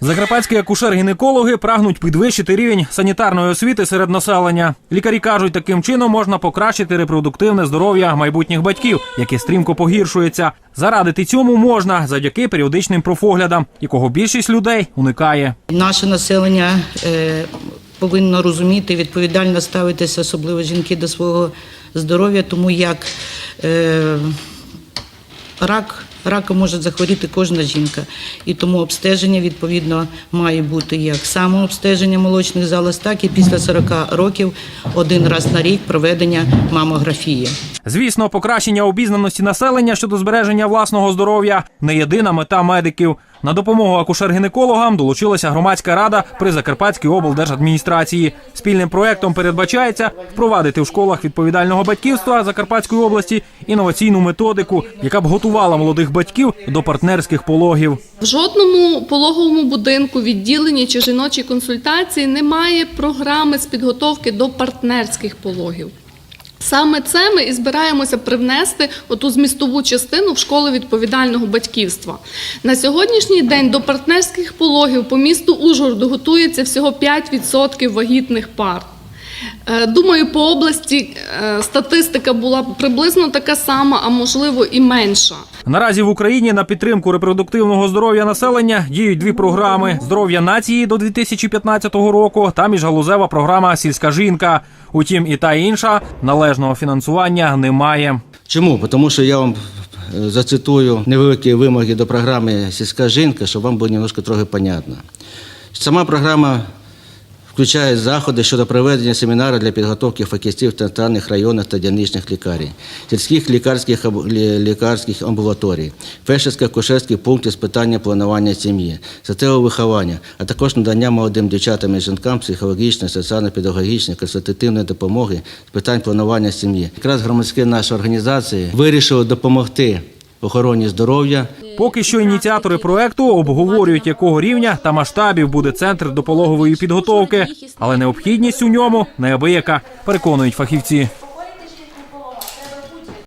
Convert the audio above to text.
Закарпатські акушер-гінекологи прагнуть підвищити рівень санітарної освіти серед населення. Лікарі кажуть, таким чином можна покращити репродуктивне здоров'я майбутніх батьків, яке стрімко погіршується. Зарадити цьому можна завдяки періодичним профоглядам, якого більшість людей уникає. Наше населення е, повинно розуміти, відповідально ставитися, особливо жінки до свого здоров'я, тому як е, рак, раком може захворіти кожна жінка. І тому обстеження відповідно має бути як самообстеження молочних залоз, так і після 40 років один раз на рік проведення мамографії. Звісно, покращення обізнаності населення щодо збереження власного здоров'я не єдина мета медиків. На допомогу акушер-гінекологам долучилася громадська рада при Закарпатській облдержадміністрації. Спільним проектом передбачається впровадити в школах відповідального батьківства Закарпатської області інноваційну методику, яка б готувала молодих батьків до партнерських пологів. В жодному пологовому будинку, відділенні чи жіночій консультації немає програми з підготовки до партнерських пологів. Саме це ми і збираємося привнести оту змістову частину в школи відповідального батьківства. На сьогоднішній день до партнерських пологів по місту Ужгороду готується всього 5% вагітних пар. Е, Думаю, по області е, статистика була приблизно така сама, а можливо і менша. Наразі в Україні на підтримку репродуктивного здоров'я населення діють дві програми: здоров'я нації до 2015 року та міжгалузева програма Сільська жінка. Утім, і та і інша належного фінансування немає. Чому? Тому що я вам е, зацитую невеликі вимоги до програми Сільська жінка, щоб вам було немножко трохи понятно. Сама програма включає заходи щодо проведення семінару для підготовки фахівців центральних районних та дільничних лікарень, сільських лікарських, лікарських амбулаторій, фельдшерських кушерських пунктів з питання планування сім'ї, статевого виховання, а також надання молодим дівчатам і жінкам психологічної, соціально-педагогічної, консультативної допомоги з питань планування сім'ї. Якраз громадські наші організації вирішили допомогти охороні здоров'я Поки що ініціатори проекту обговорюють, якого рівня та масштабів буде центр допологової підготовки, але необхідність у ньому неабияка, переконують фахівці.